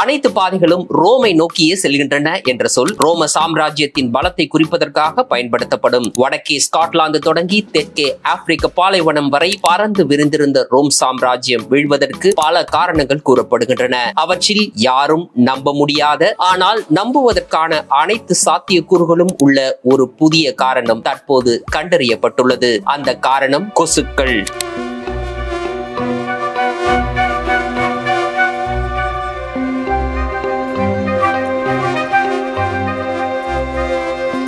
அனைத்து பாதைகளும் ரோமை நோக்கியே செல்கின்றன என்ற சொல் ரோம சாம்ராஜ்யத்தின் பலத்தை குறிப்பதற்காக பயன்படுத்தப்படும். வடக்கே ஸ்காட்லாந்து தொடங்கி தெற்கே ஆப்பிரிக்க பாலைவனம் வரை பறந்து விரிந்திருந்த ரோம் சாம்ராஜ்யம் வீழ்வதற்கு பல காரணங்கள் கூறப்படுகின்றன. அவற்றில் யாரும் நம்ப முடியாத ஆனால் நம்புவதற்கான அனைத்து சாத்தியக்கூறுகளும் உள்ள ஒரு புதிய காரணம் தற்போது கண்டறியப்பட்டுள்ளது. அந்த காரணம் கொசுக்கள்.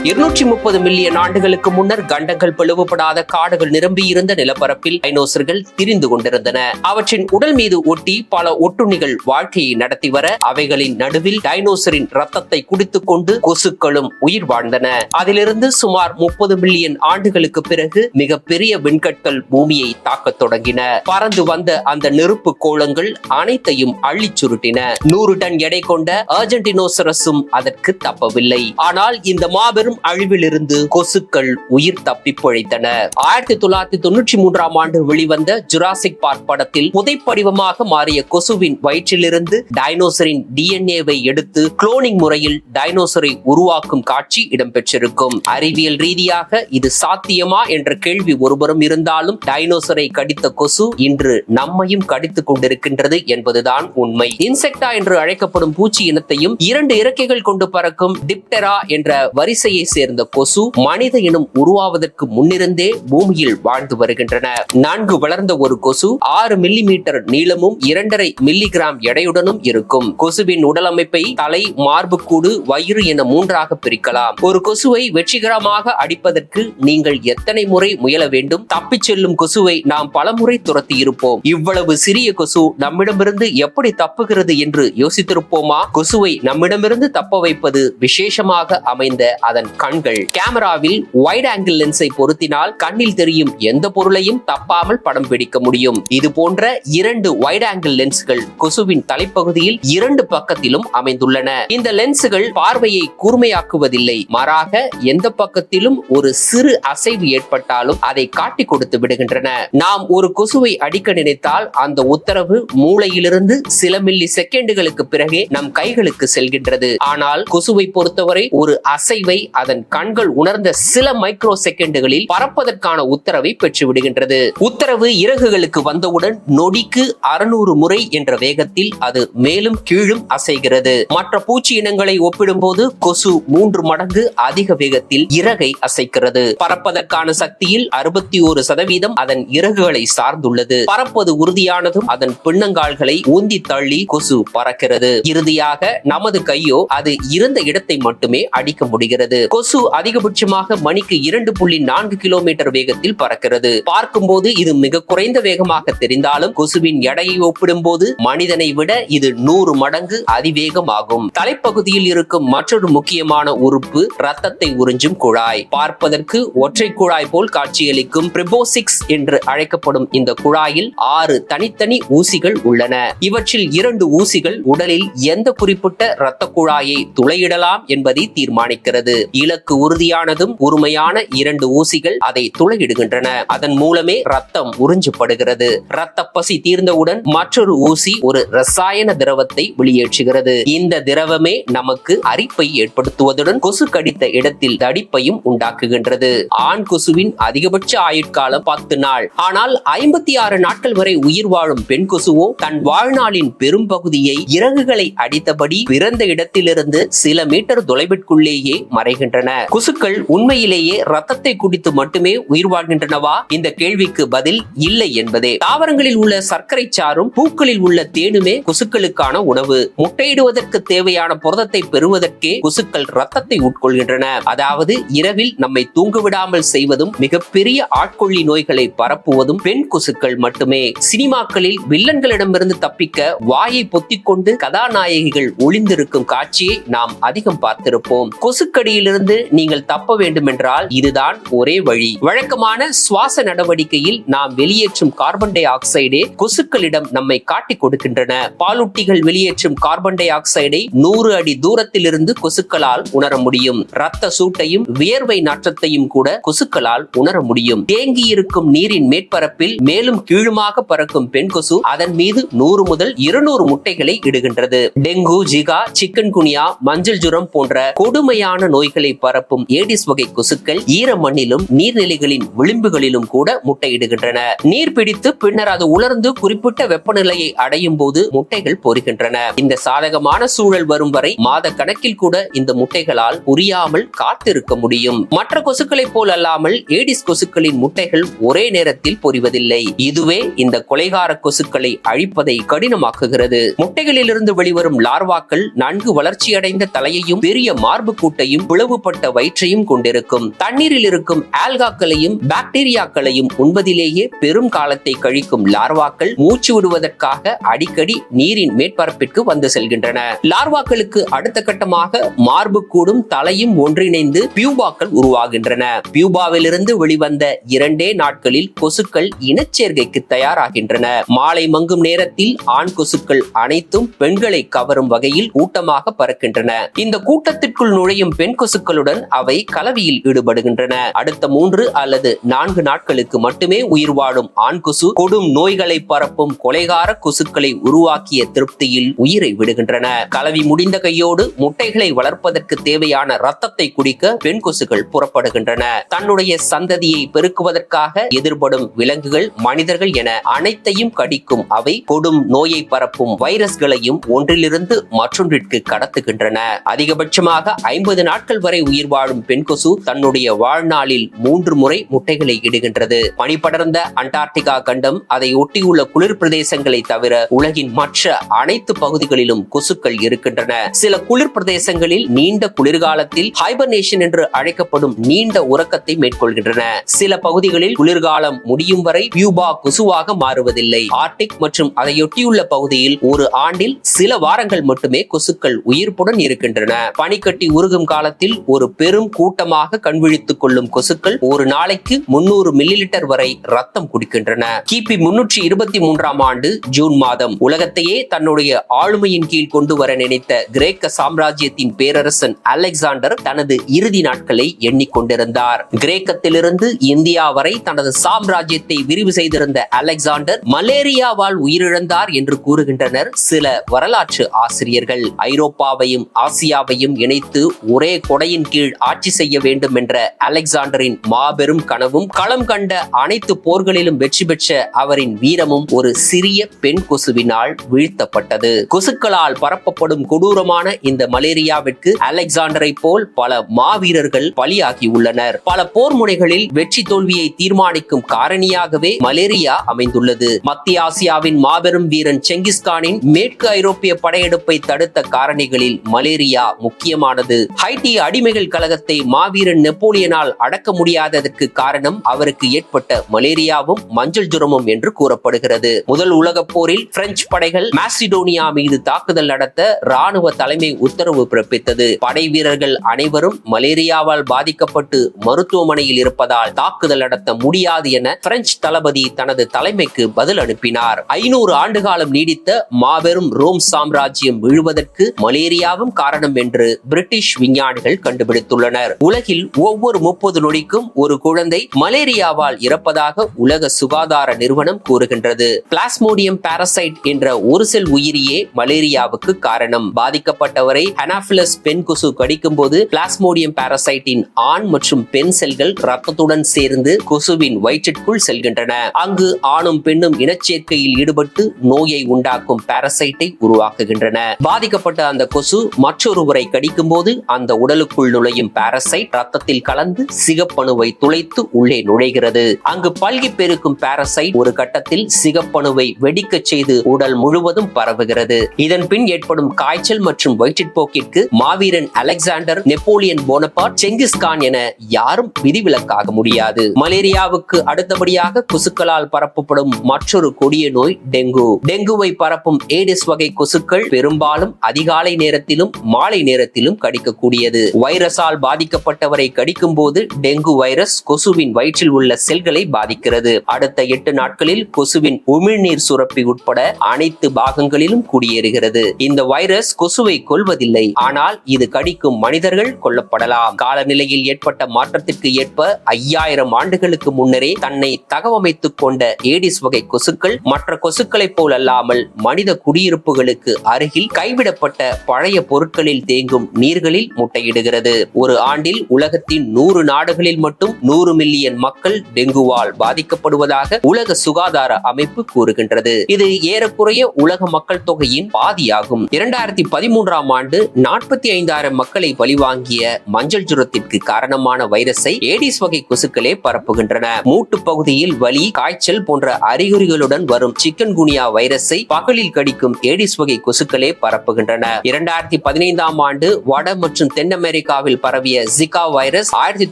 இருநூற்றி முப்பது மில்லியன் ஆண்டுகளுக்கு முன்னர் கண்டங்கள் பிளவுபடாத காடுகள் நிரம்பியிருந்த நிலப்பரப்பில் டைனோசர்கள் திரிந்து கொண்டிருந்தன. அவற்றின் உடல் மீது ஒட்டி பல ஒட்டுண்ணிகள் வாழ்க்கையை நடத்தி வர அவைகளின் நடுவில் டைனோசரின் ரத்தத்தை குடித்துக் கொண்டு கொசுக்களும் உயிர் வாழ்ந்தன. அதிலிருந்து சுமார் முப்பது மில்லியன் ஆண்டுகளுக்கு பிறகு மிகப்பெரிய விண்கற்கள் பூமியை தாக்கத் தொடங்கின. பறந்து வந்த அந்த நெருப்பு கோளங்கள் அனைத்தையும் அள்ளிச் சுருட்டின. நூறு டன் எடை கொண்ட அர்ஜென்டினோசரஸும் அதற்கு தப்பவில்லை. ஆனால் இந்த மாபெரும் பெரும் அழிவிலிருந்து கொசுக்கள் உயிர் தப்பி பிழைத்தன. ஆயிரத்தி தொள்ளாயிரத்தி தொன்னூற்றி மூன்றாம் ஆண்டு வெளிவந்த ஜுராசிக் பார்க் படத்தில் புதைப்படிவமாக மாறிய கொசுவின் வயிற்றிலிருந்து டைனோசரின் டிஎன்ஏவை எடுத்து குளோனிங் முறையில் டைனோசரை உருவாக்கும் காட்சி இடம்பெற்றிருக்கும். அறிவியல் ரீதியாக இது சாத்தியமா என்ற கேள்வி ஒருபுறம் இருந்தாலும் டைனோசரை கடித்த கொசு இன்று நம்மையும் கடித்துக் கொண்டிருக்கின்றது என்பதுதான் உண்மை. இன்செக்டா என்று அழைக்கப்படும் பூச்சி இனத்தையும் இரண்டு இறக்கைகள் கொண்டு பறக்கும் டிப்டெரா என்ற வரிசையை சேர்ந்த கொசு மனித இனம் உருவாவதற்கு முன்னிருந்தே பூமியில் வாழ்ந்து வருகின்றன. நான்கு வளர்ந்த ஒரு கொசு ஆறு மில்லி மீட்டர் நீளமும் இரண்டரை மில்லி கிராம் எடையுடனும் இருக்கும். கொசுவின் உடலமைப்பை தலை மார்புக்கூடு வயிறு என மூன்றாக பிரிக்கலாம். ஒரு கொசுவை வெற்றிகரமாக அடிப்பதற்கு நீங்கள் எத்தனை முறை முயல வேண்டும்? தப்பிச் செல்லும் கொசுவை நாம் பலமுறை துரத்தி இருப்போம். இவ்வளவு சிறிய கொசு நம்மிடமிருந்து எப்படி தப்புகிறது என்று யோசித்திருப்போமா? கொசுவை நம்மிடமிருந்து தப்ப வைப்பது விசேஷமாக அமைந்த அதன் கண்கள். கேமராவில் வைட் ஆங்கிள் லென்ஸை பொருத்தினால் கண்ணில் தெரியும் எந்த பொருளையும் தப்பாமல் படம் பிடிக்க முடியும். இது போன்ற இரண்டு வைட் ஆங்கிள் லென்ஸ்கள் கொசுவின் தலைப்பகுதியில் இரண்டு பக்கத்திலும் அமைந்துள்ளன. இந்த லென்சுகள் பார்வையை கூர்மையாக்குவதில்லை. மாறாக எந்த பக்கத்திலும் ஒரு சிறு அசைவு ஏற்பட்டாலும் அதை காட்டி கொடுத்து விடுகின்றன. நாம் ஒரு கொசுவை அடிக்க நினைத்தால் அந்த உத்தரவு மூளையிலிருந்து சில மில்லி செகண்டுகளுக்கு பிறகே நம் கைகளுக்கு செல்கின்றது. ஆனால் கொசுவை பொறுத்தவரை ஒரு அசைவை அதன் கண்கள் உணர்ந்த சில மைக்ரோ செகண்டுகளில் பறப்பதற்கான உத்தரவை பெற்று விடுகின்றது உத்தரவு இறகுகளுக்கு வந்தவுடன் நொடிக்கு அறுநூறு முறை என்ற வேகத்தில் அது மேலும் கீழும் அசைகிறது. மற்ற பூச்சி இனங்களை ஒப்பிடும்போது கொசு மூன்று மடங்கு அதிக வேகத்தில் இறகை அசைக்கிறது. பறப்பதற்கான சக்தியில் அறுபத்தி ஒரு சதவீதம் அதன் இறகுகளை சார்ந்துள்ளது. பறப்பது உறுதியானதும் அதன் பின்னங்கால்களை ஊந்தி தள்ளி கொசு பறக்கிறது. இறுதியாக நமது கையோ அது இருந்த இடத்தை மட்டுமே அடிக்க முடிகிறது. கொசு அதிகபட்சமாக மணிக்கு இரண்டு புள்ளி நான்கு கிலோமீட்டர் வேகத்தில் பறக்கிறது. பார்க்கும்போது இது மிக குறைந்த வேகமாக தெரிந்தாலும் கொசுவின் எடையை ஒப்பிடும்போது மனிதனை விட இது நூறு மடங்கு அதிவேகம் ஆகும் தலைப்பகுதியில் இருக்கும் மற்றொரு முக்கியமான உறுப்பு ரத்தத்தை உறிஞ்சும் குழாய். பார்ப்பதற்கு ஒற்றை குழாய் போல் காட்சியளிக்கும் பிரிபோசிக்ஸ் என்று அழைக்கப்படும் இந்த குழாயில் ஆறு தனித்தனி ஊசிகள் உள்ளன. இவற்றில் இரண்டு ஊசிகள் உடலில் எந்த குறிப்பிட்ட இரத்த குழாயை துளையிடலாம் என்பதை தீர்மானிக்கிறது. இலக்கு உறுதியானதும் உரிமையான இரண்டு ஊசிகள் அதை துளையிடுகின்றன. அதன் மூலமே ரத்தம் உறிஞ்சப்படுகிறது. ரத்த பசி தீர்ந்தவுடன் மற்றொரு ஊசி ஒரு ரசாயன திரவத்தை வெளியேற்றுகிறது. இந்த திரவமே நமக்கு அரிப்பை ஏற்படுத்துவதுடன் கொசு கடித்த இடத்தில் தடிப்பையும் உண்டாக்குகின்றது. ஆண் கொசுவின் அதிகபட்ச ஆயுட்காலம் பத்து நாள். ஆனால் ஐம்பத்தி ஆறு நாட்கள் வரை உயிர் வாழும் பெண் கொசுவோ தன் வாழ்நாளின் பெரும்பகுதியை இறகுகளை அடித்தபடி பிறந்த இடத்திலிருந்து சில மீட்டர் தொலைவிற்குள்ளேயே வாழ்கின்றன கொசுக்கள் உண்மையிலேயே ரத்தத்தை குடித்து மட்டுமே உயிர் வாழ்கின்றனவா இந்த கேள்விக்கு பதில் இல்லை என்பதே. தாவரங்களில் உள்ள சர்க்கரை சாறும் பூக்களில் உள்ள தேனுமே கொசுக்களுக்கான உணவு. முட்டையிடுவதற்கு தேவையான புரதத்தை பெறுவதற்கே கொசுக்கள் ரத்தத்தை உட்கொள்கின்றன. அதாவது இரவில் நம்மை தூங்க விடாமல் செய்வதும் மிகப்பெரிய ஆட்கொள்ளி நோய்களை பரப்புவதும் பெண் கொசுக்கள் மட்டுமே. சினிமாக்களில் வில்லன்களிடமிருந்து தப்பிக்க வாயை பொத்திக் கொண்டு கதாநாயகிகள் ஒளிந்திருக்கும் காட்சியை நாம் அதிகம் பார்த்திருப்போம். கொசுக்கடியிலிருந்து இதிலிருந்து நீங்கள் தப்ப வேண்டுமென்றால் இதுதான் ஒரே வழி. வழக்கமான சுவாச நடவடிக்கையில் நாம் வெளியேற்றும் கார்பன் டை ஆக்சைடே கொசுக்களிடம் நம்மை காட்டிக் கொடுக்கின்றன. பாலூட்டிகள் வெளியேற்றும் கார்பன் டை ஆக்சைடை நூறு அடி தூரத்திலிருந்து கொசுக்களால் உணர முடியும். ரத்த சூட்டையும் வியர்வை நாற்றத்தையும் கூட கொசுக்களால் உணர முடியும். தேங்கி இருக்கும் நீரின் மேற்பரப்பில் மேலும் கீழுமாக பறக்கும் பெண் கொசு அதன் மீது நூறு முதல் இருநூறு முட்டைகளை இடுகின்றது. டெங்கு ஜிகா சிக்கன் குனியா மஞ்சள் ஜுரம் போன்ற கொடுமையான நோய்களை பரப்பும் ஏடிஸ் வகை கொசுக்கள் ஈர மண்ணிலும் நீர்நிலைகளின் விளிம்புகளிலும் கூட முட்டையிடுகின்றன. நீர் பிடித்து பின்னர் அது உலர்ந்து குறிப்பிட்ட வெப்பநிலையை அடையும் போது முட்டைகள் பொறுகின்றன இந்த சாதகமான சூழல் வரும் வரை மாத கணக்கில் கூட இந்த முட்டைகளால் புரியாமல் காத்திருக்க முடியும். மற்ற கொசுக்களைப் போல் அல்லாமல் ஏடிஸ் கொசுக்களின் முட்டைகள் ஒரே நேரத்தில் பொரிவதில்லை. இதுவே இந்த கொலைகார கொசுக்களை அழிப்பதை கடினமாக்குகிறது. முட்டைகளிலிருந்து வெளிவரும் லார்வாக்கள் நன்கு வளர்ச்சியடைந்த தலையையும் பெரிய மார்பு கூட்டையும் பிளவுபட்ட வயிற்றையும் கொண்டிருக்கும். தண்ணீரில் இருக்கும் ஆல்காக்களையும் பாக்டீரியாக்களையும் உண்பதிலேயே பெரும் காலத்தை கழிக்கும் லார்வாக்கள் மூச்சு விடுவதற்காக அடிக்கடி நீரின் மேற்பரப்பிற்கு வந்து செல்கின்றன. லார்வாக்களுக்கு அடுத்த கட்டமாக மார்பு கூடும் தலையும் ஒன்றிணைந்து பியூபாக்கள் உருவாகின்றன. பியூபாவிலிருந்து வெளிவந்த இரண்டே நாட்களில் கொசுக்கள் இனச்சேர்க்கைக்கு தயாராகின்றன. மாலை மங்கும் நேரத்தில் ஆண் கொசுக்கள் அனைத்தும் பெண்களை கவரும் வகையில் கூட்டமாக பறக்கின்றன. இந்த கூட்டத்திற்குள் நுழையும் பெண் கொசுக்களுடன் அவை கலவியில் ஈடுபடுகின்றன. அடுத்த மூன்று அல்லது நான்கு நாட்களுக்கு மட்டுமே உயிர் வாழும் ஆண் கொசு கொடும் நோய்களை பரப்பும் கொலைகார கொசுக்களை உருவாக்கிய திருப்தியில் உயிரை விடுகின்றன. கலவி முடிந்த கையோடு முட்டைகளை வளர்ப்பதற்கு தேவையான ரத்தத்தை குடிக்க பெண் கொசுகள் புறப்படுகின்றன. தன்னுடைய சந்ததியை பெருக்குவதற்காக எதிர்படும் விலங்குகள் மனிதர்கள் என அனைத்தையும் கடிக்கும் அவை கொடும் நோயை பரப்பும் வைரஸ்களையும் ஒன்றிலிருந்து மற்றொன்றிற்கு கடத்துகின்றன. அதிகபட்சமாக ஐம்பது நாட்கள் வரை உயிர் வாழும் பெண் கொசு தன்னுடைய வாழ்நாளில் மூன்று முறை முட்டைகளை இடுகின்றது. பனிபடர்ந்த அண்டார்டிகா கண்டம் அதை ஒட்டியுள்ள குளிர் பிரதேசங்களை தவிர உலகின் மற்ற அனைத்து பகுதிகளிலும் கொசுக்கள் இருக்கின்றன. சில குளிர் பிரதேசங்களில் நீண்ட குளிர்காலத்தில் ஹைபர்னேஷன் என்று அழைக்கப்படும் நீண்ட உறக்கத்தை மேற்கொள்கின்றன. சில பகுதிகளில் குளிர்காலம் முடியும் வரை பியூபா கொசுவாக மாறுவதில்லை. ஆர்டிக் மற்றும் அதையொட்டியுள்ள பகுதியில் ஒரு ஆண்டில் சில வாரங்கள் மட்டுமே கொசுக்கள் உயிர்ப்புடன் இருக்கின்றன. பனிக்கட்டி உருகும் காலத்தில் ஒரு பெரும் கூட்டமாக கண்விழித்துக் கொள்ளும் கொசுக்கள் ஒரு நாளைக்கு முன்னூறு மில்லி லிட்டர் வரை ரத்தம் குடிக்கின்றன. கிபி முன்னூற்றி இருபத்தி மூன்றாம் ஆண்டு ஜூன் மாதம் உலகத்தையே தன்னுடைய ஆளுமையின் கீழ் கொண்டு வர நினைத்த கிரேக்க சாம்ராஜ்யத்தின் பேரரசன் அலெக்சாண்டர் தனது இறுதி நாட்களை எண்ணிக்கொண்டிருந்தார். கிரேக்கத்திலிருந்து இந்தியா வரை தனது சாம்ராஜ்யத்தை விரிவு செய்திருந்த அலெக்சாண்டர் மலேரியாவால் உயிரிழந்தார் என்று கூறுகின்றனர் சில வரலாற்று ஆசிரியர்கள். ஐரோப்பாவையும் ஆசியாவையும் இணைத்து ஒரே கொடை படையின் கீழ் ஆட்சி செய்ய வேண்டும் என்ற அலெக்சாண்டரின் மாபெரும் கனவும் களம் கண்ட அனைத்து போர்களிலும் வெற்றி பெற்ற அவரின் வீரமும் ஒரு சிறிய பெண் கொசுவினால் வீழ்த்தப்பட்டது. கொசுக்களால் பரப்பப்படும் கொடூரமான இந்த மலேரியாவிற்கு அலெக்சாண்டரை போல் பல மாவீரர்கள் பலியாகியுள்ளனர் பல போர் முனைகளில் வெற்றி தோல்வியை தீர்மானிக்கும் காரணியாகவே மலேரியா அமைந்துள்ளது. மத்திய ஆசியாவின் மாபெரும் வீரன் செங்கிஸ்கானின் மேற்கு ஐரோப்பிய படையெடுப்பை தடுத்த காரணிகளில் மலேரியா முக்கியமானது. ஹைட்டி அடிமைகள் கழகத்தை மாவீரன் நெப்போலியனால் அடக்க முடியாததற்கு காரணம் அவருக்கு ஏற்பட்ட மலேரியாவும் மஞ்சள் ஜுரமும் என்று கூறப்படுகிறது. முதல் உலகப் போரில் பிரெஞ்சு படைகள் மாசிடோனியா மீது தாக்குதல் நடத்த ராணுவ தலைமை உத்தரவு பிறப்பித்தது. படை வீரர்கள் அனைவரும் மலேரியாவால் பாதிக்கப்பட்டு மருத்துவமனையில் இருப்பதால் தாக்குதல் நடத்த முடியாது என பிரெஞ்சு தளபதி தனது தலைமைக்கு பதில் அனுப்பினார். ஐநூறு ஆண்டு காலம் நீடித்த மாபெரும் ரோம் சாம்ராஜ்யம் விழுவதற்கு மலேரியாவும் காரணம் என்று பிரிட்டிஷ் விஞ்ஞானிகள் கண்டுபிடித்துள்ளனர். உலகில் ஒவ்வொரு முப்பது நொடிக்கும் ஒரு குழந்தை மலேரியாவால் இறப்பதாக உலக சுகாதார நிறுவனம் கூறுகின்றது. பிளாஸ்மோடியம் பாரசைட் என்ற ஒரு செல் உயிரியே மலேரியாவுக்கு காரணம். பாதிக்கப்பட்டவரை அனாபிலஸ் பெண் கொசு கடிக்கும் போது பிளாஸ்மோடியம் பாரசைட்டின் ஆண் மற்றும் பெண் செல்கள் ரத்தத்துடன் சேர்ந்து கொசுவின் வயிற்றிற்குள் செல்கின்றன. அங்கு ஆணும் பெண்ணும் இனச்சேர்க்கையில் ஈடுபட்டு நோயை உண்டாக்கும் பாரசைட்டை உருவாக்குகின்றன. பாதிக்கப்பட்ட அந்த கொசு மற்றொருவரை கடிக்கும் போது அந்த உடலுக்கு உடலுக்குள் நுழையும் பாரசைட் ரத்தத்தில் கலந்து சிகப்பணுவை துளைத்து உள்ளே நுழைகிறது. அங்கு பல்கி பெருக்கும் பாரசைட் ஒரு கட்டத்தில் சிகப்பணுவை வெடிக்கச் செய்து உடல் முழுவதும் பரவுகிறது. இதன் பின் ஏற்படும் காய்ச்சல் மற்றும் வயிற்றுப்போக்கிற்கு மாவீரன் அலெக்சாண்டர் நெப்போலியன் போனபார்ட் செங்கிஸ்கான் என யாரும் விதிவிலக்காக முடியாது. மலேரியாவுக்கு அடுத்தபடியாக கொசுக்களால் பரப்பப்படும் மற்றொரு கொடிய நோய் டெங்கு. டெங்குவை பரப்பும் ஏடிஸ் வகை கொசுக்கள் பெரும்பாலும் அதிகாலை நேரத்திலும் மாலை நேரத்திலும் கடிக்கக்கூடியது. வைரஸால் பாதிக்கப்பட்டவரை கடிக்கும் போது டெங்கு வைரஸ் கொசுவின் வயிற்றில் உள்ள செல்களை பாதிக்கிறது. அடுத்த எட்டு நாட்களில் கொசுவின் உமிழ்நீர் சுரப்பி உட்பட அனைத்து பாகங்களிலும் குடியேறுகிறது. இந்த வைரஸ் கொசுவை கொல்வதில்லை. ஆனால் இது கடிக்கும் மனிதர்கள் கொல்லப்படலாம். காலநிலையில் ஏற்பட்ட மாற்றத்திற்கு ஏற்ப ஐயாயிரம் ஆண்டுகளுக்கு முன்னரே தன்னை தகவமைத்துக் கொண்ட ஏடிஸ் வகை கொசுக்கள் மற்ற கொசுக்களைப் போல் அல்லாமல் மனித குடியிருப்புகளுக்கு அருகில் கைவிடப்பட்ட பழைய பொருட்களில் தேங்கும் நீர்களில் முட்டையிடுகிறது. ஒரு ஆண்டில் உலகத்தின் நூறு நாடுகளில் மட்டும் நூறு மில்லியன் மக்கள் டெங்குவால் பாதிக்கப்படுவதாக உலக சுகாதார அமைப்பு கூறுகின்றது. இது ஏறக்குறைய உலக மக்கள் தொகையின் பாதியாகும். இரண்டாயிரத்தி பதிமூன்றாம் ஆண்டு நாற்பத்தி ஐந்தாயிரம் மக்களை பலிவாங்கிய மஞ்சள் ஜுரத்திற்கு காரணமான வைரஸை ஏடிஸ் வகை கொசுக்களே பரப்புகின்றன. மூட்டு பகுதியில் வலி காய்ச்சல் போன்ற அறிகுறிகளுடன் வரும் சிக்கன் குனியா வைரஸை பகலில் கடிக்கும் ஏடிஸ் வகை கொசுக்களே பரப்புகின்றன. இரண்டாயிரத்தி பதினைந்தாம் ஆண்டு வட மற்றும் தென் அமெரிக்க ஆப்பிரிக்காவில் பரவிய ஜிகா வைரஸ் ஆயிரத்தி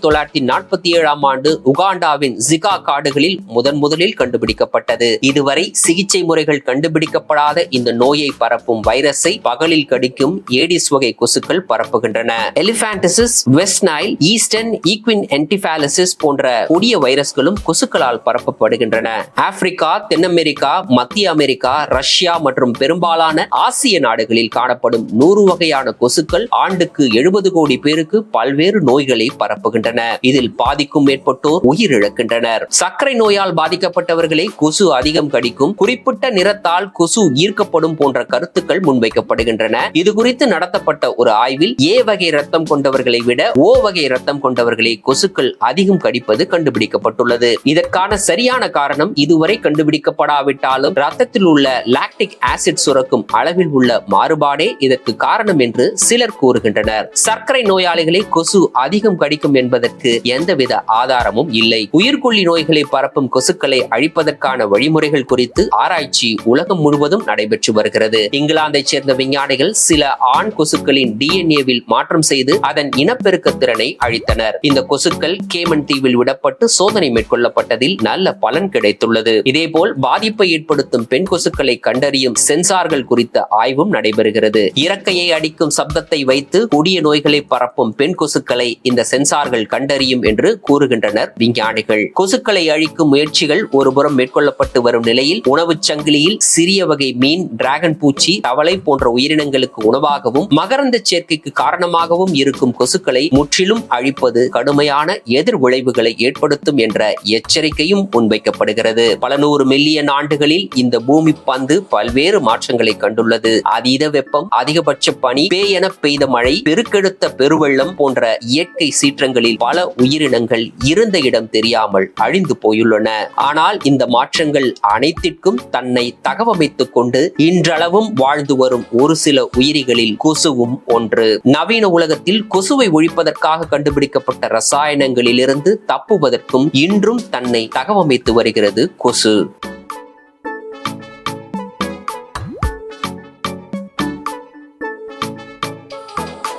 தொள்ளாயிரத்தி நாற்பத்தி ஏழாம் ஆண்டு உகாண்டாவின் ஜிகா காடுகளில் முதன் முதலில் கண்டுபிடிக்கப்பட்டது. இதுவரை சிகிச்சை முறைகள் கண்டுபிடிக்கப்படாத இந்த நோயை பரப்பும் வைரஸை பகலில் கடிக்கும் ஏடிஸ் வகை கொசுக்கள் பரப்புகின்றன. Elephantiasis West Nile eastern equine encephalitis போன்ற கொடிய வைரஸ்களும் கொசுக்களால் பரப்பப்படுகின்றன. ஆப்பிரிக்கா தென் அமெரிக்கா மத்திய அமெரிக்கா ரஷ்யா மற்றும் பெரும்பாலான ஆசிய நாடுகளில் காணப்படும் நூறு வகையான கொசுக்கள் ஆண்டுக்கு எழுபது கோடி பேருக்கு பல்வேறு நோய்களை பரப்புகின்றன. இதில் பாதிக்கும் மேற்பட்டோர் உயிரிழக்கின்றனர். சர்க்கரை நோயால் பாதிக்கப்பட்டவர்களை கொசு அதிகம் கடிக்கும் குறிப்பிட்ட நிறத்தால் கொசு ஈர்க்கப்படும் போன்ற கருத்துக்கள் முன்வைக்கப்படுகின்றன. இது குறித்து நடத்தப்பட்ட ஒரு ஆய்வில் ஏ வகை ரத்தம் கொண்டவர்களை விட ஓ வகை ரத்தம் கொண்டவர்களை கொசுக்கள் அதிகம் கடிப்பது கண்டுபிடிக்கப்பட்டுள்ளது. இதற்கான சரியான காரணம் இதுவரை கண்டுபிடிக்கப்படாவிட்டாலும் ரத்தத்தில் உள்ள லாக்டிக் ஆசிட் சுரக்கும் அளவில் உள்ள மாறுபாடே இதற்கு காரணம் என்று சிலர் கூறுகின்றனர். சர்க்கரை நோயாளிகளை கொசு அதிகம் கடிக்கும் என்பதற்கு எந்தவித ஆதாரமும் இல்லை. உயிர்கொல்லி நோய்களை பரப்பும் கொசுக்களை அழிப்பதற்கான வழிமுறைகள் குறித்து ஆராய்ச்சி உலகம் முழுவதும் நடைபெற்று வருகிறது. இங்கிலாந்தைச் சேர்ந்த விஞ்ஞானிகள் சில ஆண் கொசுக்களின் டிஎன்ஏவில் மாற்றம் செய்து அதன் இனப்பெருக்க திறனை அழித்தனர். இந்த கொசுக்கள் கேமன் தீவில் விடப்பட்டு சோதனை மேற்கொள்ளப்பட்டதில் நல்ல பலன் கிடைத்துள்ளது. இதேபோல் பாதிப்பை ஏற்படுத்தும் பெண் கொசுக்களை கண்டறியும் சென்சார்கள் குறித்த ஆய்வும் நடைபெறுகிறது. இறக்கையை அடிக்கும் சப்தத்தை வைத்து கொடிய நோய்களை பரப்பும் பெண் கொசுக்களை இந்த சென்சார்கள் கண்டறியும் என்று கூறுகின்றனர் விஞ்ஞானிகள். கொசுக்களை அழிக்கும் முயற்சிகள் ஒருபுறம் மேற்கொள்ளப்பட்டு வரும் நிலையில் உணவுச் சங்கிலியில் சிறிய வகை மீன் டிராகன் பூச்சி தவளை போன்ற உயிரினங்களுக்கு உணவாகவும் மகரந்த சேர்க்கைக்கு காரணமாகவும் இருக்கும் கொசுக்களை முற்றிலும் அழிப்பது கடுமையான எதிர் விளைவுகளை ஏற்படுத்தும் என்ற எச்சரிக்கையும் முன்வைக்கப்படுகிறது. பல நூறு மில்லியன் ஆண்டுகளில் இந்த பூமி பந்து பல்வேறு மாற்றங்களை கண்டுள்ளது. அதீத வெப்பம் அதிகபட்ச பனி என பெய்த மழை பெருக்கெடுத்த பெருவெள்ளம் போன்ற இயற்கை சீற்றங்களில் பல உயிரினங்கள் இருந்த இடம் தெரியாமல் அழிந்து போயுள்ளன. ஆனால் இந்த மாற்றங்கள் அனைத்திற்கும் தன்னை தகவமைத்துக் கொண்டு இன்றளவும் வாழ்ந்து வரும் ஒரு சில உயிரிகளில் கொசுவும் ஒன்று. நவீன உலகத்தில் கொசுவை ஒழிப்பதற்காக கண்டுபிடிக்கப்பட்ட ரசாயனங்களிலிருந்து தப்புவதற்கும் இன்றும் தன்னை தகவமைத்து வருகிறது கொசு.